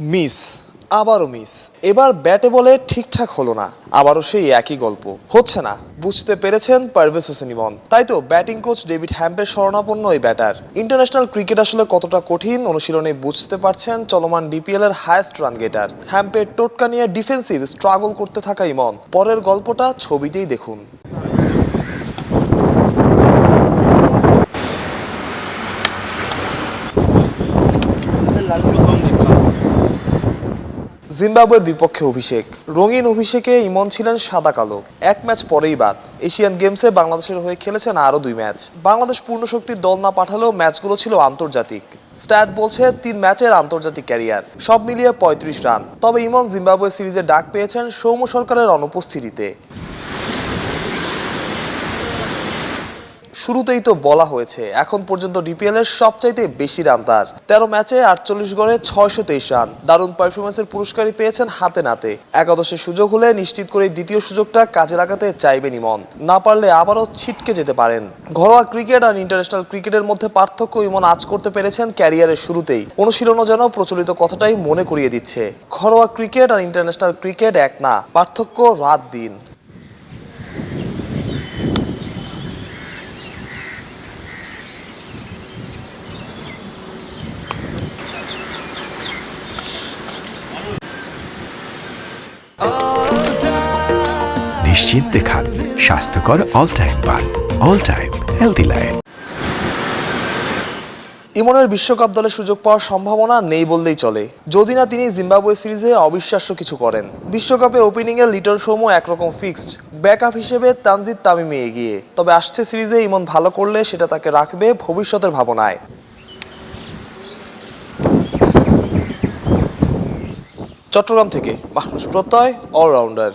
Miss, আবারও miss. এবার ব্যাটে বলে ঠিকঠাক হলো না, আবারও সেই একই গল্প। হচ্ছে না, বুঝতে পেরেছেন পারভেজ হোসেন ইমন। তাই তো ব্যাটিং কোচ ডেভিড হ্যাম্পের শরণাপন্ন এই ব্যাটার। ইন্টারন্যাশনাল ক্রিকেট আসলে কতটা কঠিন অনুশীলনে বুঝতে পারছেন চলমান ডিপিএল এর হায়েস্ট রান গেটার। হ্যাম্পের টোটকা নিয়ে ডিফেন্সিভ স্ট্রাগল করতে থাকা ইমন। পরের গল্পটা ছবিতেই দেখুন। জিম্বাবুয়ের বিপক্ষে অভিষেক। রঙিন অভিষেকে ইমন ছিলেন সাদা কালো। এক ম্যাচ পরেই বাদ। এশিয়ান গেমসে বাংলাদেশের হয়ে খেলেছেন আরও দুই ম্যাচ। বাংলাদেশ পূর্ণ শক্তির দল না পাঠালেও ম্যাচগুলো ছিল আন্তর্জাতিক। স্ট্যাট বলছে তিন ম্যাচের আন্তর্জাতিক ক্যারিয়ার। সব মিলিয়ে পঁয়ত্রিশ রান। তবে ইমন জিম্বাবুয়ে সিরিজে ডাক পেয়েছেন সৌম্য সরকারের অনুপস্থিতিতে। শুরুতেই তো বলা হয়েছে, এখন পর্যন্ত ডিপিএল এর সবচাইতে বেশি রান তার। তেরো ম্যাচে আটচল্লিশ গড়ে ছয়শো তেইশ রান। দারুণ পারফরমেন্সের পুরস্কারই পেয়েছেন হাতে নাতে। একাদশে সুযোগ হলে নিশ্চিত করে দ্বিতীয় সুযোগটা কাজে লাগাতে চাইবেন ইমন না পারলে আবারও ছিটকে যেতে পারেন। ঘরোয়া ক্রিকেট আর ইন্টারন্যাশনাল ক্রিকেটের মধ্যে পার্থক্য ইমন আজ করতে পেরেছেন ক্যারিয়ারের শুরুতেই। অনুশীলনও যেন প্রচলিত কথাটাই মনে করিয়ে দিচ্ছে। ঘরোয়া ক্রিকেট আর ইন্টারন্যাশনাল ক্রিকেট এক না, পার্থক্য রাত দিন। নিশ্চিন্তে খান, স্বাস্থ্যকর অল টাইম পান অল টাইম হেলদি লাইফ ইমনের বিশ্বকাপ দলে সুযোগ পাওয়ার সম্ভাবনা নেই বললেই চলে। যদি না তিনি জিম্বাবুয়ে সিরিজে অবিশ্বাস্য কিছু করেন। বিশ্বকাপে ওপেনিংয়ে লিটন সৌম্য একরকম ফিক্সড ব্যাকআপ হিসেবে তানজিদ তামিমে এগিয়ে। তবে আসছে সিরিজে ইমন ভালো করলে সেটা তাকে রাখবে ভবিষ্যতের ভাবনায়। চট্টগ্রাম থেকে মাহনুষ প্রত্যয় অলরাউন্ডার